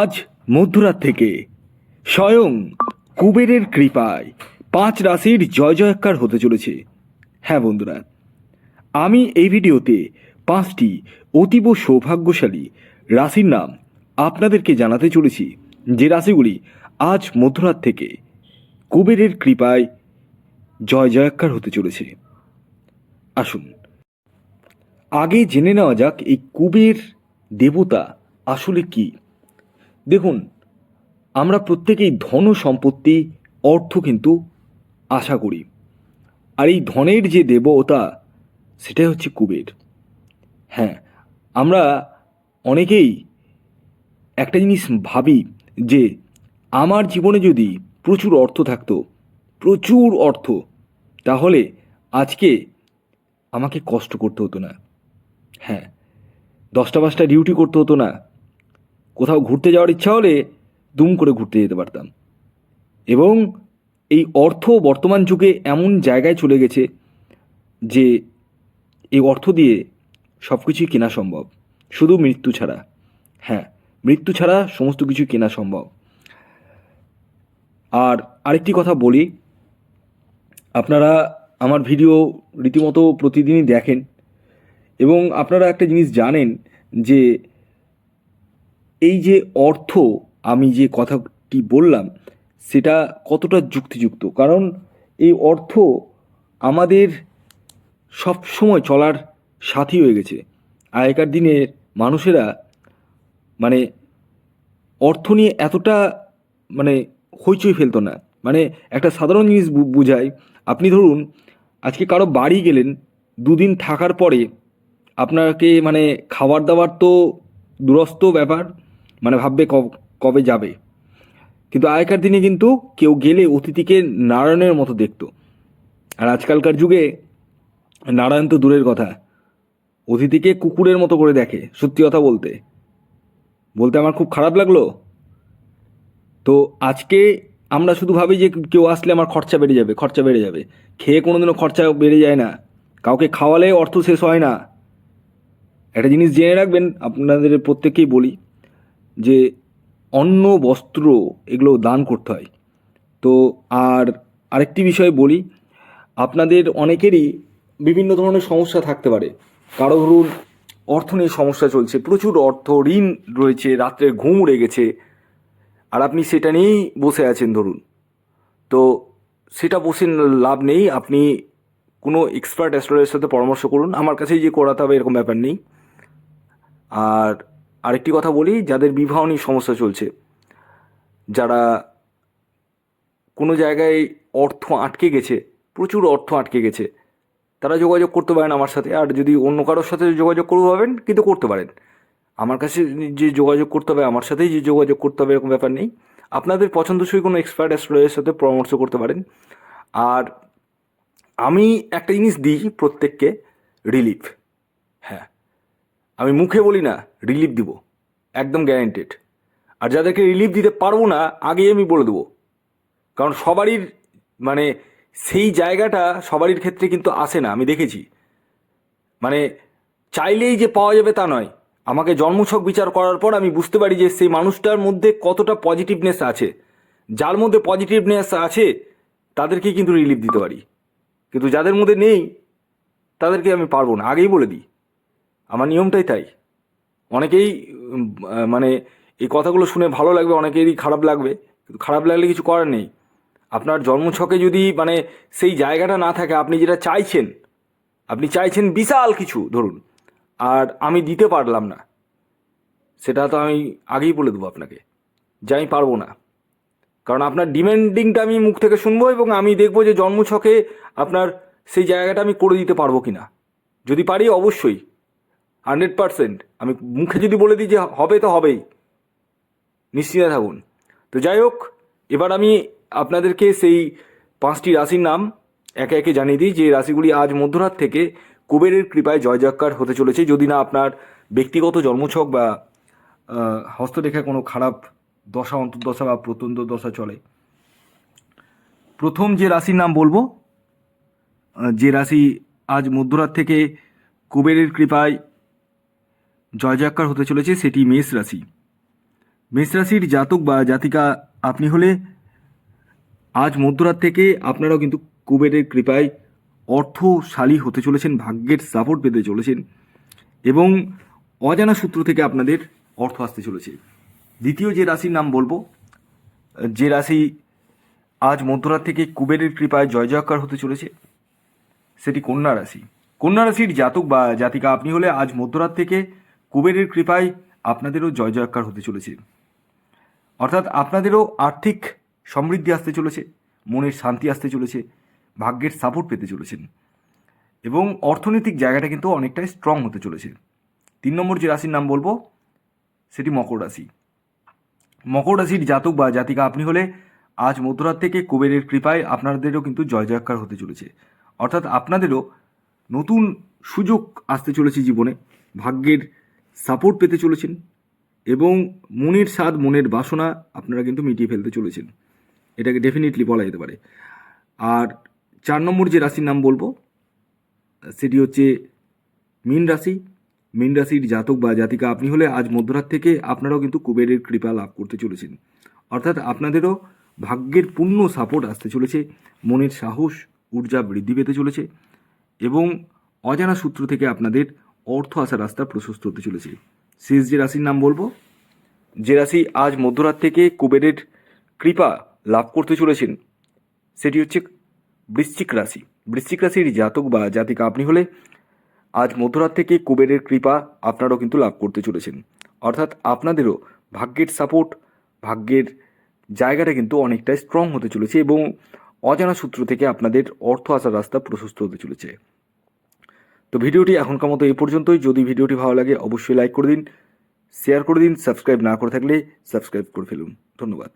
আজ মধ্যরাত থেকে। স্বয়ং কুবেরের কৃপায় পাঁচ রাশির জয় জয়কার হতে চলেছে। হ্যাঁ বন্ধুরা, আমি এই ভিডিওতে পাঁচটি অতীব সৌভাগ্যশালী রাশির নাম আপনাদেরকে জানাতে চলেছি। যে রাশিগুলি আজ মধ্যরাত থেকে কুবেরের কৃপায় জয় জয়কার হতে চলেছে। আসুন, আগে জেনে নেওয়া যাক এই কুবের দেবতা আসলে কি। দেখুন, আমরা প্রত্যেকেই ধন সম্পত্তি, অর্থ কিন্তু আশা করি। আর এই ধনের যে দেবতা, সেটাই হচ্ছে কুবের। হ্যাঁ আমরা অনেকেই একটা জিনিস ভাবি যে, আমার জীবনে যদি প্রচুর অর্থ থাকতো, প্রচুর অর্থ, তাহলে আজকে আমাকে কষ্ট করতে হতো না। হ্যাঁ দশটা পাঁচটা ডিউটি করতে হতো না। কোথাও ঘুরতে যাওয়ার ইচ্ছা হলে দুম করে ঘুরতে যেতে পারতাম। এবং এই অর্থ বর্তমান যুগে এমন জায়গায় চলে গেছে যে এই অর্থ দিয়ে সব কিছুই কেনা সম্ভব। শুধু মৃত্যু ছাড়া। হ্যাঁ মৃত্যু ছাড়া সমস্ত কিছু কেনা সম্ভব। আর আরেকটি কথা বলি, আপনারা আমার ভিডিও রীতিমতো প্রতিদিনই দেখেন এবং আপনারা একটা জিনিস জানেন যে এই যে অর্থ আমি যে কথাটি বললাম, সেটা কতটা যুক্তিযুক্ত? কারণ এই অর্থ আমাদের সব সময় চলার সাথী হয়ে গেছে। আগেকার দিনের মানুষেরা মানে অর্থ নিয়ে এতটা মানে হইচই ফেলতো না। মানে একটা সাধারণ জিনিস বু- বুঝাই, আপনি ধরুন, আজকে কারও বাড়ি গেলেন, দুদিন থাকার পরে আপনাকে মানে খাবার দাবার তো দূরস্থ ব্যাপার মানে ভাববে কবে যাবে। কিন্তু আগেকার দিনে কিন্তু কেউ গেলে অতিথিকে নারায়ণের মতো দেখত। আর আজকালকার যুগে নারায়ণ তো দূরের কথা। অতিথিকে কুকুরের মতো করে দেখে, সত্যি কথা বলতে। বলতে আমার খুব খারাপ লাগল। তো আজকে আমরা শুধু ভাবি যে কেউ আসলে আমার খরচা বেড়ে যাবে, খরচা বেড়ে যাবে। খেয়ে কোনোদিনও খরচা বেড়ে যায় না। কাউকে খাওয়ালে অর্থ শেষ হয় না। একটা জিনিস জেনে রাখবেন, আপনাদের প্রত্যেককেই বলি। যে অন্ন, বস্ত্র এগুলো দান করতে হয়। তো আর আরেকটি বিষয় বলি, আপনাদের অনেকেরই বিভিন্ন ধরনের সমস্যা থাকতে পারে। কারও ধরুন অর্থ নিয়ে সমস্যা চলছে, প্রচুর অর্থ, ঋণ রয়েছে, রাত্রে ঘুম উড়ে গেছে, আর আপনি সেটা নিয়েই বসে আছেন ধরুন। তো সেটা বসে লাভ নেই, আপনি কোনো এক্সপার্ট অ্যাস্ট্রোলজারের সাথে পরামর্শ করুন, আমার কাছেই যে করাতে হবে এরকম ব্যাপার নেই। আর আরেকটি কথা বলি, যাদের বিবাহ নিয়ে সমস্যা চলছে। যারা কোনো জায়গায় অর্থ আটকে গেছে, প্রচুর অর্থ আটকে গেছে, তারা যোগাযোগ করতে পারেন আমার সাথে। আর যদি অন্য কারোর সাথে যোগাযোগ করব ভাবেন, কিন্তু করতে পারেন। আমার কাছে যে যোগাযোগ করতে হবে, আমার সাথেই যে যোগাযোগ করতে হবে, এরকম ব্যাপার নেই। আপনাদের পছন্দসই কোনো এক্সপার্ট অ্যাস্ট্রোলজারের সাথে পরামর্শ করতে পারেন। আর আমি একটা জিনিস দিই প্রত্যেককে রিলিফ হ্যাঁ। আমি মুখে বলি না রিলিফ দিব, একদম গ্যারেন্টেড আর যাদেরকে রিলিফ দিতে পারব না, আগেই আমি বলে দেবো। কারণ সবারই মানে সেই জায়গাটা সবারই ক্ষেত্রে কিন্তু আসে না, আমি দেখেছি। মানে চাইলেই যে পাওয়া যাবে তা নয়। আমাকে জন্মছক বিচার করার পর আমি বুঝতে পারি যে সেই মানুষটার মধ্যে কতটা পজিটিভনেস আছে। যার মধ্যে পজিটিভনেস আছে তাদেরকে কিন্তু রিলিফ দিতে পারি। কিন্তু যাদের মধ্যে নেই, তাদেরকে আমি পারব না, আগেই বলে দিই। আমার নিয়মটাই তাই। অনেকেই মানে এই কথাগুলো শুনে ভালো লাগবে, অনেকেরই খারাপ লাগবে খারাপ লাগলে কিছু করার নেই। আপনার জন্মছকে যদি মানে সেই জায়গাটা না থাকে, আপনি যেটা চাইছেন, আপনি চাইছেন বিশাল কিছু, ধরুন, আর আমি দিতে পারলাম না, সেটা তো আমি আগেই বলে দেবো আপনাকে, যে আমি পারব না। কারণ আপনার ডিমান্ডিংটা আমি মুখ থেকে শুনব এবং আমি দেখব যে জন্মছকে আপনার সেই জায়গাটা আমি করে দিতে পারব কি না যদি পারি অবশ্যই। Hundred percent. আমি মুখে যদি বলে দিই যে হবে তো হবেই। নিশ্চিন্তে থাকুন। তো যাই হোক এবার আমি আপনাদেরকে সেই পাঁচটি রাশির নাম একে একে জানিয়ে দিই। যে রাশিগুলি আজ মধ্যরাত থেকে কুবেরের কৃপায় জয়জাক্কার হতে চলেছে। যদি না আপনার ব্যক্তিগত জন্মছক বা আহ, হস্তরেখায় কোনো খারাপ দশা অন্তর্দশা বা প্রত্যন্ত দশা চলে প্রথম যে রাশির নাম বলব যে রাশি আজ মধ্যরাত থেকে কুবেরের কৃপায় জয়জয়কার হতে চলেছে সেটি মেষ রাশি। মেষ রাশির জাতক বা জাতিকা আপনি হলে আজ মধ্যরাত থেকে আপনারাও কিন্তু কুবেরের কৃপায় অর্থশালী হতে চলেছেন, ভাগ্যের সাপোর্ট পেতে চলেছেন এবং অজানা সূত্র থেকে আপনাদের অর্থ আসতে চলেছে। দ্বিতীয় যে রাশির নাম বলব, যে রাশি আজ মধ্যরাত থেকে কুবেরের কৃপায় জয় জয়কার হতে চলেছে, সেটি কন্যা রাশি। কন্যা রাশির জাতক বা জাতিকা আপনি হলে আজ মধ্যরাত থেকে কুবেরের কৃপায় আপনাদেরও জয় জয়কার হতে চলেছে। অর্থাৎ আপনাদেরও আর্থিক সমৃদ্ধি আসতে চলেছে, মনের শান্তি আসতে চলেছে, ভাগ্যের সাপোর্ট পেতে চলেছেন। এবং অর্থনৈতিক জায়গাটা কিন্তু অনেকটাই স্ট্রং হতে চলেছে। তিন নম্বর যে রাশির নাম বলব, সেটি মকর রাশি। মকর রাশির জাতক বা জাতিকা আপনি হলে আজ মধ্যরাত থেকে কুবেরের কৃপায় আপনাদেরও কিন্তু জয় জয়কার হতে চলেছে। অর্থাৎ আপনাদেরও নতুন সুযোগ আসতে চলেছে জীবনে, ভাগ্যের সাপোর্ট পেতে চলেছেন এবং মনের স্বাদ, মনের বাসনা আপনারা কিন্তু মিটিয়ে ফেলতে চলেছেন। এটাকে ডেফিনেটলি বলা যেতে পারে। আর চার নম্বর যে রাশির নাম বলব, সেটি হচ্ছে মীন রাশি। মীন রাশির জাতক বা জাতিকা আপনি হলে আজ মধ্যরাত থেকে আপনারাও কিন্তু কুবেরের কৃপা লাভ করতে চলেছেন। অর্থাৎ আপনাদেরও ভাগ্যের পূর্ণ সাপোর্ট আসতে চলেছে। মনের সাহস, ঊর্জা বৃদ্ধি পেতে চলেছে এবং অজানা সূত্র থেকে আপনাদের অর্থ আসার রাস্তা প্রশস্ত হতে চলেছে। শেষ যে রাশির নাম বলব। যে রাশি আজ মধ্যরাত থেকে কুবেরের কৃপা লাভ করতে চলেছেন, সেটি হচ্ছে বৃশ্চিক রাশি। বৃশ্চিক রাশির জাতক বা জাতিকা আপনি হলে আজ মধ্যরাত থেকে কুবেরের কৃপা আপনারাও কিন্তু লাভ করতে চলেছেন। অর্থাৎ আপনাদেরও ভাগ্যের সাপোর্ট ভাগ্যের জায়গাটা কিন্তু অনেকটাই স্ট্রং হতে চলেছে এবং অজানা সূত্র থেকে আপনাদের অর্থ আসার রাস্তা প্রশস্ত হতে চলেছে। তো ভিডিওটি এখনকার মতো এই পর্যন্তই। যদি ভিডিওটি ভালো লাগে, অবশ্যই লাইক করে দিন শেয়ার করে দিন সাবস্ক্রাইব না করে থাকলে সাবস্ক্রাইব করে ফেলুন। ধন্যবাদ।